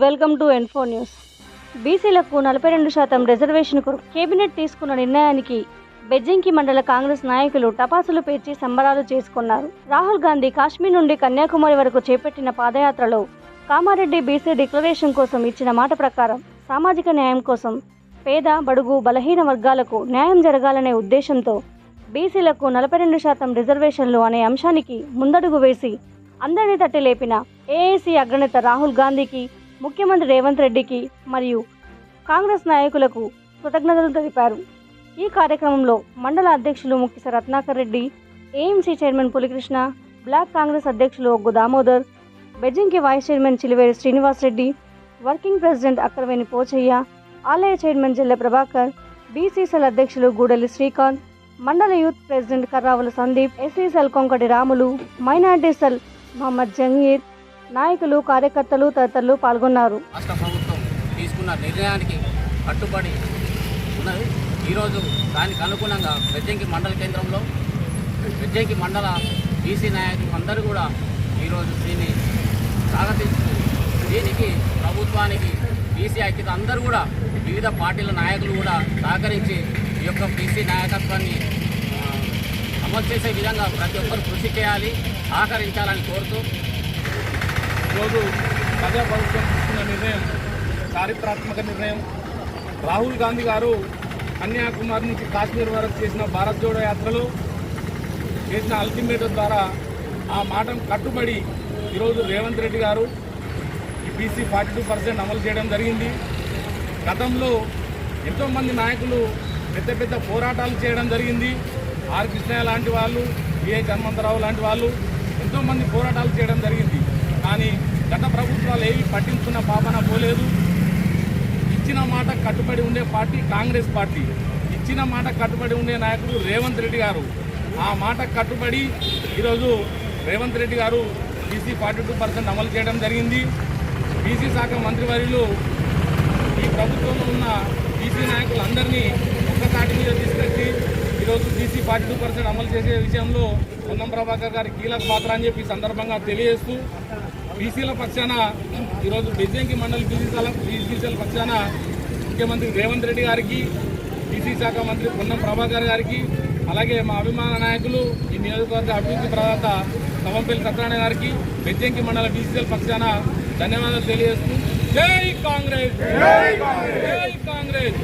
Welcome to ఎన్ఫో news బీసీలకు నలభై రెండు శాతం రిజర్వేషన్ కొరకు కేబినెట్ తీసుకున్న నిర్ణయానికి బెజ్జంకి మండల కాంగ్రెస్ నాయకులు టపాసులు పేర్చి సంబరాలు చేసుకున్నారు. రాహుల్ గాంధీ కాశ్మీర్ నుండి కన్యాకుమారి వరకు చేపట్టిన పాదయాత్రలో కామారెడ్డి బీసీ డిక్లరేషన్ కోసం ఇచ్చిన మాట ప్రకారం సామాజిక న్యాయం కోసం పేద బడుగు బలహీన వర్గాలకు న్యాయం జరగాలనే ఉద్దేశంతో బీసీలకు నలభై రెండు శాతం రిజర్వేషన్లు అనే అంశానికి ముందడుగు వేసి అందరినీ తట్టి లేపిన ఏఏసీ అగ్రనేత రాహుల్ గాంధీకి ముఖ్యమంత్రి రేవంత్ రెడ్డికి మరియు కాంగ్రెస్ నాయకులకు కృతజ్ఞతలు తెలిపారు. ఈ కార్యక్రమంలో మండల అధ్యక్షులు ముఖ్యస Ratnakar Reddy AMC chairman Pulikrishna block Congress అధ్యక్షులు Oggu Damodar Bejjinki vice chairman Chiliveri Srinivas Reddy working president Akkaraveni Pochaiah ఆలయ చైర్మన్ జల్లె ప్రభాకర్ బీసీసీఎల్ అధ్యక్షులు గూడెల్లి శ్రీకాంత్ మండల youth president Karravula Sandeep SC cell Konkati Ramulu minority cell Mohammad Jangir నాయకులు కార్యకర్తలు తదితరులు పాల్గొన్నారు. రాష్ట్ర ప్రభుత్వం తీసుకున్న నిర్ణయానికి కట్టుబడి ఉన్నది. ఈరోజు దానికి అనుగుణంగా బెజ్జంకి మండల కేంద్రంలో బెజ్జంకి మండల బీసీ నాయకులు అందరూ కూడా ఈరోజు దీన్ని స్వాగతిస్తూ దీనికి ప్రభుత్వానికి బీసీ ఐక్యత అందరూ కూడా వివిధ పార్టీల నాయకులు కూడా సహకరించి ఈ యొక్క బీసీ నాయకత్వాన్ని అమలు చేసే విధంగా ప్రతి ఒక్కరు కృషి చేయాలి సహకరించాలని కోరుతూ ఈరోజు ప్రజా ప్రభుత్వం తీసుకున్న నిర్ణయం చారిత్రాత్మక నిర్ణయం. రాహుల్ గాంధీ గారు కన్యాకుమారి నుంచి కాశ్మీర్ వరకు చేసిన భారత్ జోడో యాత్రలో చేసిన అల్టిమేటం ద్వారా ఆ మాటను కట్టుబడి ఈరోజు రేవంత్ రెడ్డి గారు ఈ బీసీ ఫార్టీ టూ పర్సెంట్ అమలు చేయడం జరిగింది. గతంలో ఎంతోమంది నాయకులు పెద్ద పెద్ద పోరాటాలు చేయడం జరిగింది. ఆర్ కృష్ణయ్య లాంటి వాళ్ళు విఎస్ హనుమంతరావు లాంటి వాళ్ళు ఎంతోమంది పోరాటాలు చేయడం జరిగింది. ఏవి పట్టించుకున్న పాపన పోలేదు. ఇచ్చిన మాట కట్టుబడి ఉండే పార్టీ కాంగ్రెస్ పార్టీ. ఇచ్చిన మాట కట్టుబడి ఉండే నాయకుడు రేవంత్ రెడ్డి గారు. ఆ మాట కట్టుబడి ఈరోజు రేవంత్ రెడ్డి గారు బీసీ ఫార్టీ టూ పర్సెంట్ అమలు చేయడం జరిగింది. బీసీ శాఖ మంత్రివర్యులు ఈ ప్రభుత్వంలో ఉన్న బీసీ నాయకులందరినీ ఒక్కసాటి మీద తీసుకొచ్చి ఈరోజు బీసీ ఫార్టీ టూ పర్సెంట్ అమలు చేసే విషయంలో పొన్నం ప్రభాకర్ గారి కీలక పాత్ర అని చెప్పి సందర్భంగా తెలియజేస్తూ బీసీల పక్షాన ఈరోజు బెజ్జంకి మండలి బీసీల బీసీల పక్షాన ముఖ్యమంత్రి రేవంత్ రెడ్డి గారికి బీసీ శాఖ మంత్రి పొన్నం ప్రభాకర్ గారికి అలాగే మా అభిమాన నాయకులు ఈ నియోజకవర్గ అభివృద్ధి ప్రదాత తమంపల్లి సత్యనారాయణ గారికి బెజ్జంకి మండల బీసీఎల్ పక్షాన ధన్యవాదాలు తెలియజేస్తూ జై కాంగ్రెస్! జై కాంగ్రెస్! జై కాంగ్రెస్!